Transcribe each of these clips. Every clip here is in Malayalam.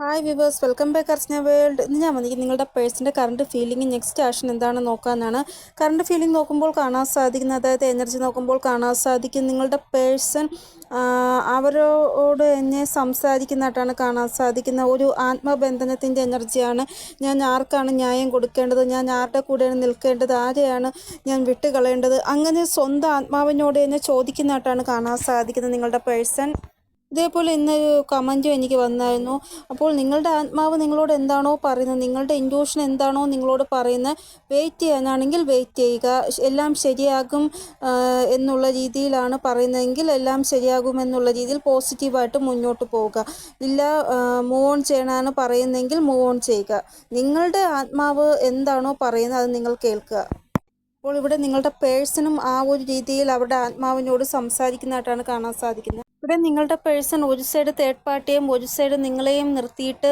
Hi viewers welcome back Archana world ഇന്ന് ഞാൻ വന്നിരിക്കുന്നത് നിങ്ങളുടെ പേഴ്സിന്റെ കറണ്ട് ഫീലിംഗ് നെക്സ്റ്റ് ആക്ഷൻ എന്താണ് നോക്കാനാണ്. കറണ്ട് ഫീലിംഗ് നോക്കുമ്പോൾ കാണാൻ സാധിക്കുന്ന അതായത് എനർജി നോക്കുമ്പോൾ കാണാൻ സാധിക്കും നിങ്ങളുടെ പേഴ്സൺ അവരോട് എന്നെ സംസാരിക്കുന്നതായിട്ടാണ് കാണാൻ സാധിക്കുന്ന ഒരു ആത്മബന്ധനത്തിന്റെ എനർജിയാണ്. ഞാൻ ആർക്കാണ് ന്യായം കൊടുക്കേണ്ടത്? ഞാൻ ആരുടെ കൂടെയാണ് നിൽക്കേണ്ടത്? ആരെയാണ് ഞാൻ വിട്ടുകളയേണ്ടത്? അങ്ങനെ സ്വന്തം ആത്മാവിനോട് എന്നെ ചോദിക്കുന്നതായിട്ടാണ് കാണാൻ സാധിക്കുന്നത് നിങ്ങളുടെ പേഴ്സൺ. ഇതേപോലെ ഇന്നൊരു കമന്റും എനിക്ക് വന്നായിരുന്നു. അപ്പോൾ നിങ്ങളുടെ ആത്മാവ് നിങ്ങളോട് എന്താണോ പറയുന്നത് നിങ്ങളുടെ ഇൻഡ്യൂഷൻ എന്താണോ നിങ്ങളോട് പറയുന്നത് വെയിറ്റ് ചെയ്യാനാണെങ്കിൽ വെയിറ്റ് ചെയ്യുക. എല്ലാം ശരിയാകും എന്നുള്ള രീതിയിലാണ് പറയുന്നതെങ്കിൽ എല്ലാം ശരിയാകും എന്നുള്ള രീതിയിൽ പോസിറ്റീവായിട്ട് മുന്നോട്ട് പോവുക. ഇല്ല മൂവ് ഓൺ ചെയ്യണമെന്ന് പറയുന്നതെങ്കിൽ മൂവ് ഓൺ ചെയ്യുക. നിങ്ങളുടെ ആത്മാവ് എന്താണോ പറയുന്നത് അത് നിങ്ങൾ കേൾക്കുക. അപ്പോൾ ഇവിടെ നിങ്ങളുടെ പേഴ്സണും ആ ഒരു രീതിയിൽ അവരുടെ ആത്മാവിനോട് സംസാരിക്കുന്നതായിട്ടാണ് കാണാൻ സാധിക്കുന്നത്. ഇവിടെ നിങ്ങളുടെ പേഴ്സൺ ഒരു സൈഡ് തേർഡ് പാർട്ടിയും ഒരു സൈഡ് നിങ്ങളെയും നിർത്തിയിട്ട്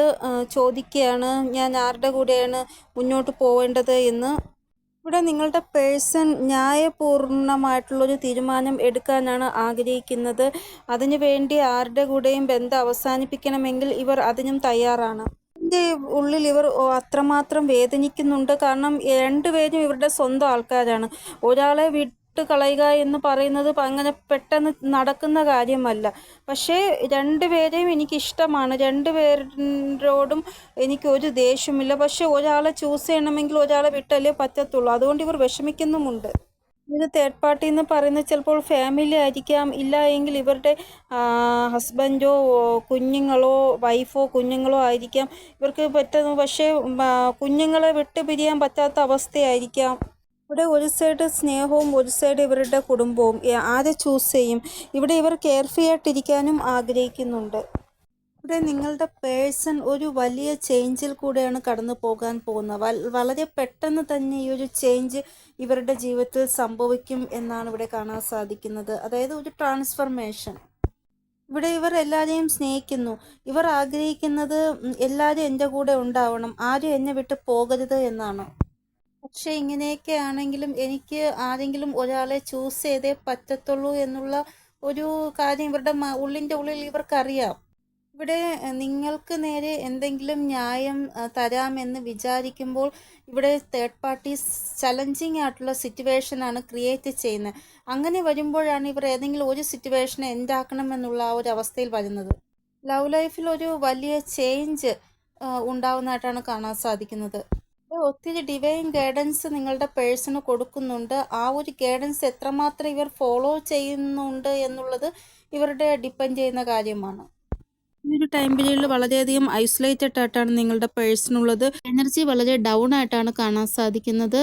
ചോദിക്കുകയാണ് ഞാൻ ആരുടെ കൂടെയാണ് മുന്നോട്ട് പോവേണ്ടത് എന്ന്. ഇവിടെ നിങ്ങളുടെ പേഴ്സൺ ന്യായപൂർണമായിട്ടുള്ളൊരു തീരുമാനം എടുക്കാനാണ് ആഗ്രഹിക്കുന്നത്. അതിനുവേണ്ടി ആരുടെ കൂടെയും ബന്ധം അവസാനിപ്പിക്കണമെങ്കിൽ ഇവർ അതിനും തയ്യാറാണ്. എന്റെ ഉള്ളിൽ ഇവർ അത്രമാത്രം വേദനിക്കുന്നുണ്ട്. കാരണം രണ്ടുപേരും ഇവരുടെ സ്വന്തം ആൾക്കാരാണ്. ഒരാളെ വിട്ട് കളയുക എന്ന് പറയുന്നത് അങ്ങനെ പെട്ടെന്ന് നടക്കുന്ന കാര്യമല്ല. പക്ഷേ രണ്ടുപേരെയും എനിക്കിഷ്ടമാണ്. രണ്ടുപേരോടും എനിക്ക് ഒരു ദേഷ്യമില്ല പക്ഷേ ഒരാളെ ചൂസ് ചെയ്യണമെങ്കിൽ ഒരാളെ വിട്ടല്ലേ പറ്റത്തുള്ളൂ. അതുകൊണ്ട് ഇവർ വിഷമിക്കുന്നുമുണ്ട്. ഇത് തേർഡ് പാർട്ടി എന്ന് പറയുന്നത് ചിലപ്പോൾ ഫാമിലി ആയിരിക്കാം. ഇല്ല എങ്കിൽ ഇവരുടെ ഹസ്ബൻഡോ കുഞ്ഞുങ്ങളോ വൈഫോ കുഞ്ഞുങ്ങളോ ആയിരിക്കാം. ഇവർക്ക് പറ്റുന്നു പക്ഷേ കുഞ്ഞുങ്ങളെ വിട്ടു പിരിയാൻ പറ്റാത്ത അവസ്ഥയായിരിക്കാം. ഇവിടെ ഒരു സൈഡ് സ്നേഹവും ഒരു സൈഡ് ഇവരുടെ കുടുംബവും ആരെ ചൂസ് ചെയ്യും? ഇവിടെ ഇവർ കെയർഫ്രീ ആയിട്ടിരിക്കാനും ആഗ്രഹിക്കുന്നുണ്ട്. ഇവിടെ നിങ്ങളുടെ പേഴ്സൺ ഒരു വലിയ ചേഞ്ചിൽ കൂടെയാണ് കടന്നു പോകാൻ പോകുന്നത്. വളരെ പെട്ടെന്ന് തന്നെ ഈ ഒരു ചേഞ്ച് ഇവരുടെ ജീവിതത്തിൽ സംഭവിക്കും എന്നാണ് ഇവിടെ കാണാൻ സാധിക്കുന്നത്. അതായത് ഒരു ട്രാൻസ്ഫർമേഷൻ ഇവിടെ ഇവർ എല്ലാവരെയും സ്നേഹിക്കുന്നു. ഇവർ ആഗ്രഹിക്കുന്നത് എല്ലാവരും എന്റെ കൂടെ ഉണ്ടാവണം. ആരും എന്നെ വിട്ട് പോകരുത് എന്നാണ്. പക്ഷെ ഇങ്ങനെയൊക്കെ ആണെങ്കിലും എനിക്ക് ആരെങ്കിലും ഒരാളെ ചൂസ് ചെയ്തേ പറ്റത്തുള്ളൂ എന്നുള്ള ഒരു കാര്യം ഇവരുടെ ഉള്ളിന്റെ ഉള്ളിൽ ഇവർക്കറിയാം. ഇവിടെ നിങ്ങൾക്ക് നേരെ എന്തെങ്കിലും ന്യായം തരാമെന്ന് വിചാരിക്കുമ്പോൾ ഇവിടെ തേർഡ് പാർട്ടി ചലഞ്ചിങ് ആയിട്ടുള്ള സിറ്റുവേഷനാണ് ക്രിയേറ്റ് ചെയ്യുന്നത്. അങ്ങനെ വരുമ്പോഴാണ് ഇവർ ഏതെങ്കിലും ഒരു സിറ്റുവേഷനെ എൻഡാക്കണമെന്നുള്ള ആ ഒരു അവസ്ഥയിൽ വരുന്നത്. ലവ് ലൈഫിൽ ഒരു വലിയ ചേഞ്ച് ഉണ്ടാവുന്നതായിട്ടാണ് കാണാൻ സാധിക്കുന്നത്. ഒത്തിരി ഡിവൈൻ ഗൈഡൻസ് നിങ്ങളുടെ പേഴ്സണ് കൊടുക്കുന്നുണ്ട്. ആ ഒരു ഗൈഡൻസ് എത്രമാത്രം ഇവർ ഫോളോ ചെയ്യുന്നുണ്ട് എന്നുള്ളത് ഇവരുടെ ഡിപ്പെൻഡ് ചെയ്യുന്ന കാര്യമാണ്. ഈ ഒരു ടൈം പീരീഡിൽ വളരെയധികം ഐസൊലേറ്റഡ് ആയിട്ടാണ് നിങ്ങളുടെ പേഴ്സണുള്ളത് എനർജി വളരെ ഡൗൺ ആയിട്ടാണ് കാണാൻ സാധിക്കുന്നത്.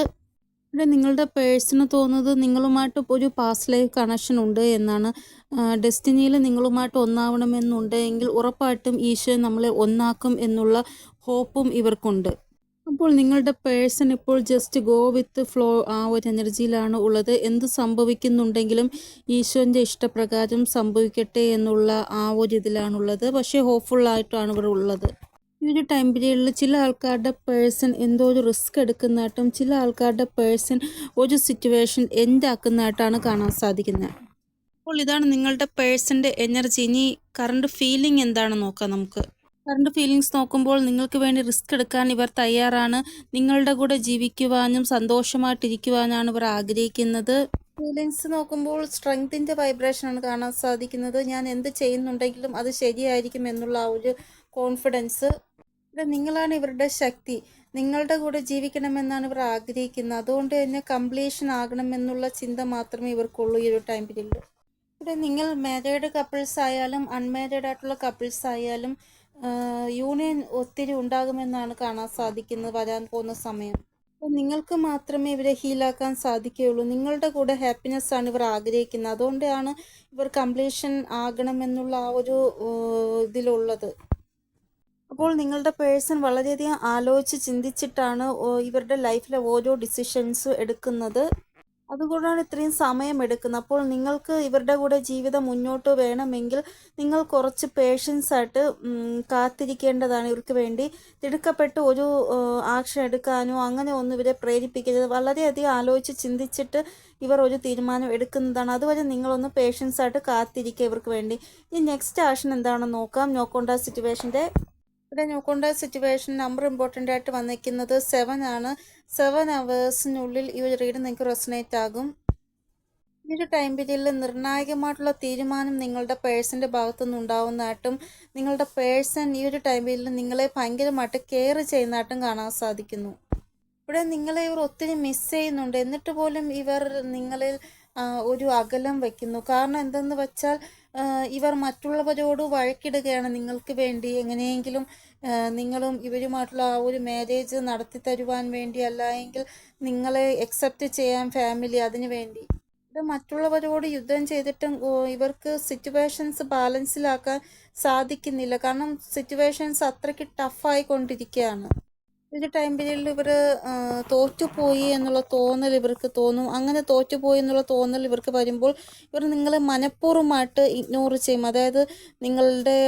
ഇവിടെ നിങ്ങളുടെ പേഴ്സണ് തോന്നുന്നത് നിങ്ങളുമായിട്ട് ഒരു പാസ്റ്റ് ലൈഫ് കണക്ഷൻ ഉണ്ട് എന്നാണ്. ഡെസ്റ്റിനിയിൽ നിങ്ങളുമായിട്ട് ഒന്നാവണമെന്നുണ്ട് എങ്കിൽ ഉറപ്പായിട്ടും ഈശോ നമ്മളെ ഒന്നാക്കും എന്നുള്ള ഹോപ്പും ഇവർക്കുണ്ട്. അപ്പോൾ നിങ്ങളുടെ പേഴ്സൺ ഇപ്പോൾ ജസ്റ്റ് ഗോ വിത്ത് ഫ്ലോ ആ ഒരു എനർജിയിലാണ് ഉള്ളത്. എന്ത് സംഭവിക്കുന്നുണ്ടെങ്കിലും ഈശോന്റെ ഇഷ്ടപ്രകാരം സംഭവിക്കട്ടെ എന്നുള്ള ആ ഒരു ഇതിലാണുള്ളത്. പക്ഷേ ഹോപ്പ്ഫുൾ ആയിട്ടാണ് ഇവർ ഉള്ളത്. ഈ ഒരു ടൈം പീരീഡിൽ ചില ആൾക്കാരുടെ പേഴ്സൺ എന്തോ ഒരു റിസ്ക് എടുക്കുന്നതായിട്ടും ചില ആൾക്കാരുടെ പേഴ്സൺ ഒരു സിറ്റുവേഷൻ എൻഡ് ആക്കുന്നതായിട്ടാണ് കാണാൻ സാധിക്കുന്നത്. അപ്പോൾ ഇതാണ് നിങ്ങളുടെ പേഴ്സന്റെ എനർജി ഇനി കറണ്ട് ഫീലിംഗ് എന്താണെന്ന് നോക്കാം നമുക്ക്. കറണ്ട് ഫീലിങ്സ് നോക്കുമ്പോൾ നിങ്ങൾക്ക് വേണ്ടി റിസ്ക് എടുക്കാൻ ഇവർ തയ്യാറാണ്. നിങ്ങളുടെ കൂടെ ജീവിക്കുവാനും സന്തോഷമായിട്ടിരിക്കുവാനാണ് ഇവർ ആഗ്രഹിക്കുന്നത്. ഫീലിങ്സ് നോക്കുമ്പോൾ സ്ട്രെങ്തിന്റെ വൈബ്രേഷനാണ് കാണാൻ സാധിക്കുന്നത്. ഞാൻ എന്ത് ചെയ്യുന്നുണ്ടെങ്കിലും അത് ശരിയായിരിക്കും എന്നുള്ള ആ ഒരു കോൺഫിഡൻസ് നിങ്ങളാണ് ഇവരുടെ ശക്തി. നിങ്ങളുടെ കൂടെ ജീവിക്കണമെന്നാണ് ഇവർ ആഗ്രഹിക്കുന്നത്. അതുകൊണ്ട് തന്നെ കംപ്ലീഷൻ ആകണമെന്നുള്ള ചിന്ത മാത്രമേ ഇവർക്കുള്ളൂ ഈ ഒരു ടൈം പീരീഡിൽ ഇവിടെ നിങ്ങൾ മാരീഡ് കപ്പിൾസ് ആയാലും അൺമാരീഡ് ആയിട്ടുള്ള കപ്പിൾസ് ആയാലും യൂണിയൻ ഒത്തിരി ഉണ്ടാകുമെന്നാണ് കാണാൻ സാധിക്കുന്നത് വരാൻ പോകുന്ന സമയം. അപ്പോൾ നിങ്ങൾക്ക് മാത്രമേ ഇവരെ ഹീലാക്കാൻ സാധിക്കുകയുള്ളൂ. നിങ്ങളുടെ കൂടെ ഹാപ്പിനെസ് ആണ് ഇവർ ആഗ്രഹിക്കുന്നത്. അതുകൊണ്ടാണ് ഇവർ കംപ്ലീഷൻ ആകണമെന്നുള്ള ആ ഒരു ഇതിലുള്ളത്. അപ്പോൾ നിങ്ങളുടെ പേഴ്സൺ വളരെയധികം ആലോചിച്ച് ചിന്തിച്ചിട്ടാണ് ഇവരുടെ ലൈഫിലെ ഓരോ ഡിസിഷൻസും എടുക്കുന്നത്. അതുകൊണ്ടാണ് ഇത്രയും സമയം എടുക്കുന്നത്. അപ്പോൾ നിങ്ങൾക്ക് ഇവരുടെ കൂടെ ജീവിതം മുന്നോട്ട് വേണമെങ്കിൽ നിങ്ങൾ കുറച്ച് പേഷ്യൻസ് ആയിട്ട് കാത്തിരിക്കേണ്ടതാണ്. ഇവർക്ക് വേണ്ടി തിടുക്കപ്പെട്ട് ഒരു ആക്ഷൻ എടുക്കാനോ അങ്ങനെ ഒന്നും ഇവരെ പ്രേരിപ്പിക്കരുത്. വളരെയധികം ആലോചിച്ച് ചിന്തിച്ചിട്ട് ഇവർ ഒരു തീരുമാനം എടുക്കുന്നതാണ്. അതുവരെ നിങ്ങളൊന്ന് പേഷ്യൻസ് ആയിട്ട് കാത്തിരിക്കുക ഇവർക്ക് വേണ്ടി. ഇനി നെക്സ്റ്റ് ആക്ഷൻ എന്താണെന്ന് നോക്കാം. നോക്കോണ്ട സിറ്റുവേഷന്റെ ഇവിടെ നോക്കേണ്ട സിറ്റുവേഷൻ നമ്പർ ഇമ്പോർട്ടന്റ് ആയിട്ട് വന്നിരിക്കുന്നത് സെവൻ ആണ്. സെവൻ അവേഴ്സിനുള്ളിൽ ഈ ഒരു റീഡ് നിങ്ങൾക്ക് റെസനേറ്റ് ആകും. ഈ ഒരു ടൈം പീരീഡിൽ നിർണായകമായിട്ടുള്ള തീരുമാനം നിങ്ങളുടെ പേഴ്സന്റെ ഭാഗത്തുനിന്ന് ഉണ്ടാവുന്നതായിട്ടും നിങ്ങളുടെ പേഴ്സൺ ഈ ഒരു ടൈം പീരീഡിൽ നിങ്ങളെ ഭയങ്കരമായിട്ട് കെയർ ചെയ്യുന്നതായിട്ടും കാണാൻ സാധിക്കുന്നു. ഇവിടെ നിങ്ങളെ ഇവർ ഒത്തിരി മിസ് ചെയ്യുന്നുണ്ട്. എന്നിട്ട് പോലും ഇവർ നിങ്ങളിൽ ഒരു അകലം വയ്ക്കുന്നു കാരണം എന്തെന്ന് വെച്ചാൽ ഇവർ മറ്റുള്ളവരോട് വഴക്കിടുകയാണ്. നിങ്ങൾക്ക് വേണ്ടി എങ്ങനെയെങ്കിലും നിങ്ങളും ഇവരുമായിട്ടുള്ള ആ ഒരു മാരേജ് നടത്തി തരുവാൻ വേണ്ടി അല്ല എങ്കിൽ നിങ്ങളെ അക്സെപ്റ്റ് ചെയ്യാൻ ഫാമിലി അതിനു വേണ്ടി. ഇത് മറ്റുള്ളവരോട് യുദ്ധം ചെയ്തിട്ടും ഇവർക്ക് സിറ്റുവേഷൻസ് ബാലൻസിലാക്കാൻ സാധിക്കുന്നില്ല. കാരണം സിറ്റുവേഷൻസ് അത്രയ്ക്ക് ടഫായി കൊണ്ടിരിക്കുകയാണ് ഒരു ടൈം പീരീഡിൽ ഇവർ തോറ്റുപോയി എന്നുള്ള തോന്നൽ ഇവർക്ക് തോന്നും. അങ്ങനെ തോറ്റുപോയി എന്നുള്ള തോന്നൽ ഇവർക്ക് വരുമ്പോൾ ഇവർ നിങ്ങളെ മനഃപൂർവമായിട്ട് ഇഗ്നോർ ചെയ്യും. അതായത് നിങ്ങളുടെ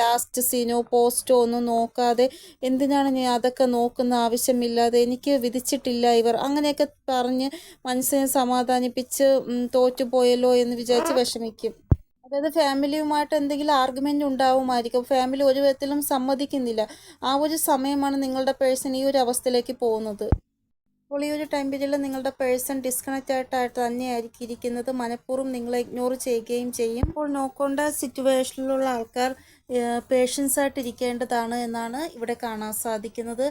ലാസ്റ്റ് സീനോ പോസ്റ്റോ ഒന്നും നോക്കാതെ എന്തിനാണ് ഞാൻ അതൊക്കെ നോക്കുന്ന ആവശ്യമില്ലാതെ എനിക്ക് വിധിച്ചിട്ടില്ല ഇവർ അങ്ങനെയൊക്കെ പറഞ്ഞ് മനസ്സിനെ സമാധാനിപ്പിച്ച് തോറ്റുപോയല്ലോ എന്ന് വിചാരിച്ച് വിഷമിക്കും. അതായത് ഫാമിലിയുമായിട്ട് എന്തെങ്കിലും ആർഗ്യുമെന്റ് ഉണ്ടാവുമായിരിക്കും. ഫാമിലി ഒരു വിധത്തിലും സമ്മതിക്കുന്നില്ല. ആ ഒരു സമയമാണ് നിങ്ങളുടെ പേഴ്സൺ ഈ ഒരു അവസ്ഥയിലേക്ക് പോകുന്നത്. അപ്പോൾ ഈ ഒരു ടൈം പീരീഡിൽ നിങ്ങളുടെ പേഴ്സൺ ഡിസ്കണക്റ്റ് ആയിട്ടായിട്ട് തന്നെയായിരിക്കും ഇരിക്കുന്നത്. മനഃപൂർവം നിങ്ങളെ ഇഗ്നോർ ചെയ്യുകയും ചെയ്യും. അപ്പോൾ നോക്കേണ്ട സിറ്റുവേഷനിലുള്ള ആൾക്കാർ പേഷ്യൻസ് ആയിട്ട് ഇരിക്കേണ്ടതാണ് എന്നാണ് ഇവിടെ കാണാൻ സാധിക്കുന്നത്.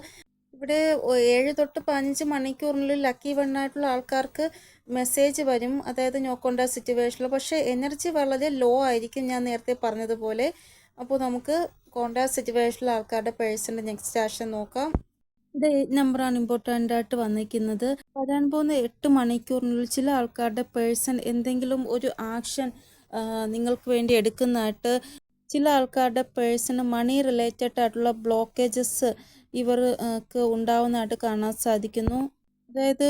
ഇവിടെ ഏഴ് തൊട്ട് പതിനഞ്ച് മണിക്കൂറിനുള്ളിൽ ലക്കി വണ്ണായിട്ടുള്ള ആൾക്കാർക്ക് മെസ്സേജ് വരും. അതായത് നോക്കേണ്ട സിറ്റുവേഷനിൽ പക്ഷേ എനർജി വളരെ ലോ ആയിരിക്കും ഞാൻ നേരത്തെ പറഞ്ഞതുപോലെ. അപ്പോൾ നമുക്ക് കോണ്ടാക്ട് സിറ്റുവേഷനിലെ ആൾക്കാരുടെ പേഴ്സന്റെ നെക്സ്റ്റ് ആക്ഷൻ നോക്കാം. ഇത് നമ്പറാണ് ഇമ്പോർട്ടന്റ് ആയിട്ട് വന്നിരിക്കുന്നത്. വരാൻ പോകുന്ന എട്ട് മണിക്കൂറിനുള്ളിൽ ചില ആൾക്കാരുടെ പേഴ്സൺ എന്തെങ്കിലും ഒരു ആക്ഷൻ നിങ്ങൾക്ക് വേണ്ടി എടുക്കുന്നതായിട്ട് ചില ആൾക്കാരുടെ പേഴ്സണ് മണി റിലേറ്റഡ് ആയിട്ടുള്ള ബ്ലോക്കേജസ് ഇവർക്ക് ഉണ്ടാവുന്നതായിട്ട് കാണാൻ സാധിക്കുന്നു. അതായത്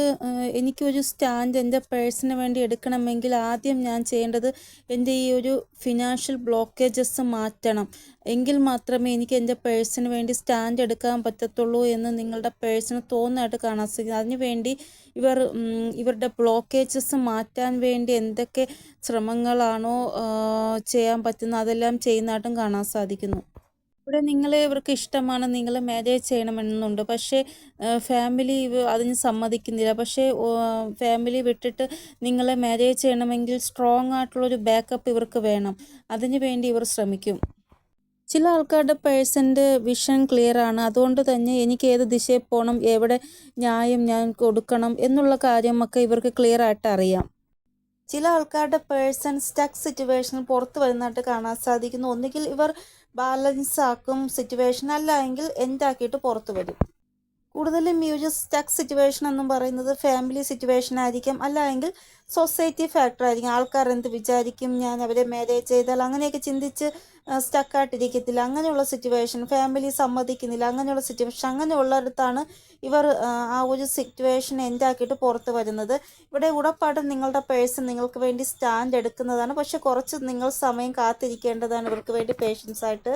എനിക്കൊരു സ്റ്റാൻഡ് എന്റെ പേഴ്സണിന് വേണ്ടി എടുക്കണമെങ്കിൽ ആദ്യം ഞാൻ ചെയ്യേണ്ടത് എന്റെ ഈ ഒരു ഫിനാൻഷ്യൽ ബ്ലോക്കേജസ് മാറ്റണം. എങ്കിൽ മാത്രമേ എനിക്ക് എന്റെ പേഴ്സണിന് വേണ്ടി സ്റ്റാൻഡ് എടുക്കാൻ പറ്റത്തുള്ളൂ എന്ന് നിങ്ങളുടെ പേഴ്സണ് തോന്നുന്നതായിട്ട് കാണാൻ സാധിക്കും. അതിനുവേണ്ടി ഇവർ ഇവരുടെ ബ്ലോക്കേജസ് മാറ്റാൻ വേണ്ടി എന്തൊക്കെ ശ്രമങ്ങളാണോ ചെയ്യാൻ പറ്റുന്നത് അതെല്ലാം ചെയ്യുന്നതായിട്ടും കാണാൻ സാധിക്കുന്നു. ഇവിടെ നിങ്ങൾ ഇവർക്ക് ഇഷ്ടമാണ് നിങ്ങൾ മാരേജ് ചെയ്യണമെന്നുണ്ട്. പക്ഷേ ഫാമിലി അതിന് സമ്മതിക്കുന്നില്ല. പക്ഷേ ഫാമിലി വിട്ടിട്ട് നിങ്ങളെ മാരേജ് ചെയ്യണമെങ്കിൽ സ്ട്രോങ് ആയിട്ടുള്ളൊരു ബാക്കപ്പ് ഇവർക്ക് വേണം. അതിനു വേണ്ടി ഇവർ ശ്രമിക്കും. ചില ആൾക്കാരുടെ പേഴ്സന്റെ വിഷൻ ക്ലിയർ ആണ്. അതുകൊണ്ട് തന്നെ എനിക്ക് ഏത് ദിശയിൽ പോകണം എവിടെ ന്യായം ഞാൻ കൊടുക്കണം എന്നുള്ള കാര്യമൊക്കെ ഇവർക്ക് ക്ലിയർ ആയിട്ട് അറിയാം. ചില ആൾക്കാരുടെ പേഴ്സൺ സ്റ്റക്ക് സിറ്റുവേഷനിൽ പുറത്ത് വരുന്നതായിട്ട് കാണാൻ സാധിക്കുന്നു. ഒന്നുകിൽ ഇവർ ബാലൻസ് ആക്കും സിറ്റുവേഷൻ അല്ല എങ്കിൽ എൻഡ് ആക്കിയിട്ട് പുറത്ത് വരും. കൂടുതലും മ്യൂജിയസ് സ്റ്റക്ക് സിറ്റുവേഷൻ എന്നും പറയുന്നത് ഫാമിലി സിറ്റുവേഷൻ ആയിരിക്കും. അല്ല എങ്കിൽ സൊസൈറ്റി ഫാക്ടർ ആയിരിക്കും. ആൾക്കാർ എന്ത് വിചാരിക്കും? ഞാൻ അവരെ മാരേജ് ചെയ്താൽ അങ്ങനെയൊക്കെ ചിന്തിച്ച് സ്റ്റക്കായിട്ടിരിക്കത്തില്ല അങ്ങനെയുള്ള സിറ്റുവേഷൻ ഫാമിലി സമ്മതിക്കുന്നില്ല. അങ്ങനെയുള്ള സിറ്റുവേഷൻ അങ്ങനെയുള്ളിടത്താണ് ഇവർ ആ, ഒരു സിറ്റുവേഷൻ എൻഡാക്കിയിട്ട് പുറത്ത് വരുന്നത്. ഇവിടെ ഉറപ്പായിട്ടും നിങ്ങളുടെ പേഴ്സൺ നിങ്ങൾക്ക് വേണ്ടി സ്റ്റാൻഡ് എടുക്കുന്നതാണ്. പക്ഷെ കുറച്ച് നിങ്ങൾ സമയം കാത്തിരിക്കേണ്ടതാണ്. ഇവർക്ക് വേണ്ടി പേഷ്യൻസ് ആയിട്ട്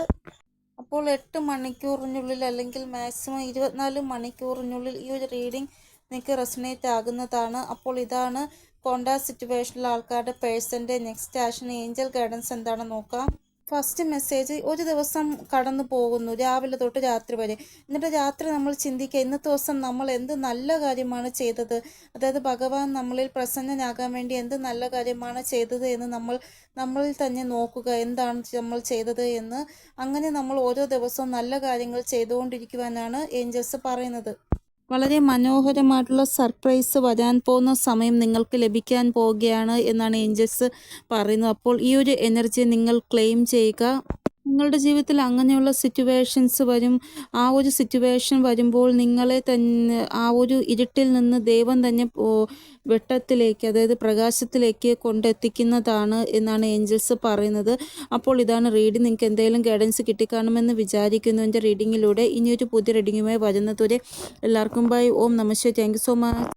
അപ്പോൾ എട്ട് മണിക്കൂറിനുള്ളിൽ അല്ലെങ്കിൽ മാക്സിമം ഇരുപത്തിനാല് മണിക്കൂറിനുള്ളിൽ ഈ ഒരു റീഡിംഗ് നിങ്ങൾക്ക് റെസിനേറ്റ് ആകുന്നതാണ്. അപ്പോൾ ഇതാണ് കോണ്ടാക്ട് സിറ്റുവേഷനിലെ ആൾക്കാരുടെ പേഴ്സന്റെ നെക്സ്റ്റ് ആക്ഷൻ ഏഞ്ചൽ ഗൈഡൻസ് എന്താണെന്ന് നോക്കാം. ഫസ്റ്റ് മെസ്സേജ് ഒരു ദിവസം കടന്നു പോകുന്നു രാവിലെ തൊട്ട് രാത്രി വരെ. എന്നിട്ട് രാത്രി നമ്മൾ ചിന്തിക്കുക ഇന്നത്തെ ദിവസം നമ്മൾ എന്ത് നല്ല കാര്യമാണ് ചെയ്തത്? അതായത് ഭഗവാൻ നമ്മളിൽ പ്രസന്നനാകാൻ വേണ്ടി എന്ത് നല്ല കാര്യമാണ് ചെയ്തത് എന്ന് നമ്മൾ നമ്മളിൽ തന്നെ നോക്കുക എന്താണ് നമ്മൾ ചെയ്തത് എന്ന്. അങ്ങനെ നമ്മൾ ഓരോ ദിവസവും നല്ല കാര്യങ്ങൾ ചെയ്തുകൊണ്ടിരിക്കുവാനാണ് ഏഞ്ചൽസ് പറയുന്നത്. വളരെ മനോഹരമായിട്ടുള്ള സർപ്രൈസ് വരാൻ പോകുന്ന സമയം നിങ്ങൾക്ക് ലഭിക്കാൻ പോവുകയാണ് എന്നാണ് ഏഞ്ചൽസ് പറയുന്നത്. അപ്പോൾ ഈ ഒരു എനർജി നിങ്ങൾ ക്ലെയിം ചെയ്യുക. നിങ്ങളുടെ ജീവിതത്തിൽ അങ്ങനെയുള്ള സിറ്റുവേഷൻസ് വരും. ആ ഒരു സിറ്റുവേഷൻ വരുമ്പോൾ നിങ്ങളെ തന്നെ ആ ഒരു ഇരുട്ടിൽ നിന്ന് ദൈവം തന്നെ വെട്ടത്തിലേക്ക് അതായത് പ്രകാശത്തിലേക്ക് കൊണ്ടെത്തിക്കുന്നതാണ് എന്നാണ് ഏഞ്ചൽസ് പറയുന്നത്. അപ്പോൾ ഇതാണ് റീഡിംഗ് നിങ്ങൾക്ക് എന്തെങ്കിലും ഗൈഡൻസ് കിട്ടിക്കാണുമെന്ന് വിചാരിക്കുന്നു. എന്റെ റീഡിങ്ങിലൂടെ ഇനിയൊരു പുതിയ റീഡിങ്ങുമായി വരുന്നതുവരെ എല്ലാവർക്കും ബൈ ഓം നമസ്തേ താങ്ക് സോ മച്ച്